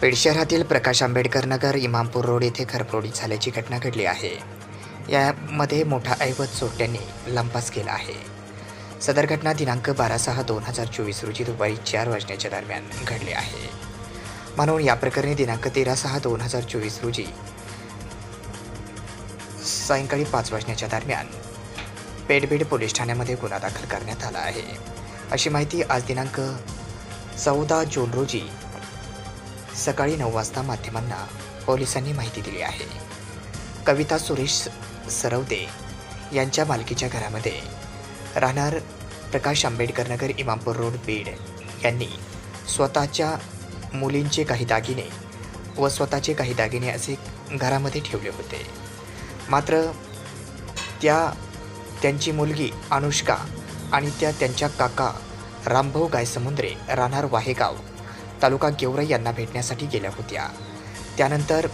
Paid शहरातील प्रकाश Ambedkar Nagar Imampur road येथे खरप्रोडी झाल्याची घटना घडली आहे. यामध्ये मोठा ऐवज चोरट्यांनी लंपास केला आहे. सदर घटना दिनांक बारा सहा दोन हजार चोवीस रोजी दुपारी चार वाजण्याच्या दरम्यान घडली आहे. म्हणून या प्रकरणी दिनांक तेरा सहा दोन हजार चोवीस रोजी सायंकाळी पाच वाजण्याच्या दरम्यान पेडबेड पोलीस ठाण्यामध्ये गुन्हा दाखल करण्यात आला आहे. अशी माहिती आज दिनांक चौदा जून रोजी सकाळी नऊ वाजता माध्यमांना पोलिसांनी माहिती दिली आहे. कविता सुरेश सरवदे यांच्या मालकीच्या घरामध्ये राहणार प्रकाश आंबेडकर नगर इमामपूर रोड बीड यांनी स्वतःच्या मुलींचे काही दागिने व स्वतःचे काही दागिने असे घरामध्ये ठेवले होते. मात्र त्या त्यांची मुलगी अनुष्का आणि त्या त्यांच्या काका रामभाऊ गायसमुंद्रे राहणार वाहेगाव तालुका गेवराई यांना भेटण्यासाठी गेल्या होत्या. त्यानंतर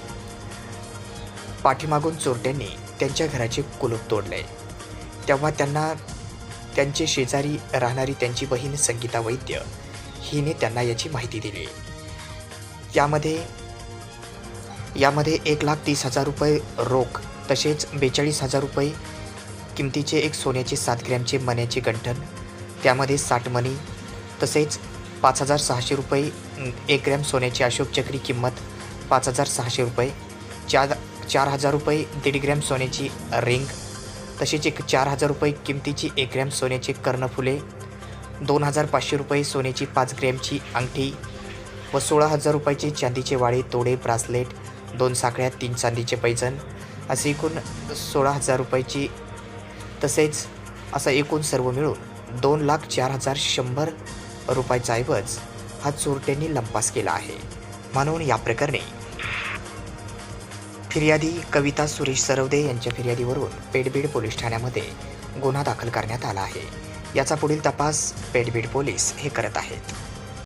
पाठीमागून चोरट्यांनी त्यांच्या घराचे कुलूप तोडले. तेव्हा त्यांना त्यांचे शेजारी राहणारी त्यांची बहीण संगीता वैद्य हिने त्यांना याची माहिती दिली. यामध्ये यामध्ये एक लाख तीस हजार रुपये रोख तसेच बेचाळीस हजार रुपये किमतीचे एक सोन्याचे सात ग्रॅमचे मण्याचे गंठण त्यामध्ये साठ मणी तसेच पाच हजार सहाशे रुपये एक ग्रॅम सोन्याची अशोक चक्री किंमत पाच हजार सहाशे रुपये चार चार हजार रुपये दीड ग्रॅम सोन्याची रिंग तसेच एक चार हजार रुपये किमतीची एक ग्रॅम सोन्याचे कर्णफुले दोन हजार पाचशे रुपये सोन्याची पाच ग्रॅमची अंगठी व सोळा हजार रुपयाचे चांदीचे वाळे तोडे ब्रासलेट दोन साखळ्या तीन चांदीचे पैजण असे एकूण सोळा हजार रुपयाची तसेच असं एकूण सर्व मिळून दोन लाख चार हजार शंभर रुपयाचा ऐवज हा चोरट्यांनी लंपास केला आहे. म्हणून या प्रकरणी फिर्यादी कविता सुरेश सरवदे यांच्या फिर्यादीवरून पेडबीड पोलीस ठाण्यामध्ये गुन्हा दाखल करण्यात आला आहे. याचा पुढील तपास पेडबीड पोलीस हे करत आहेत.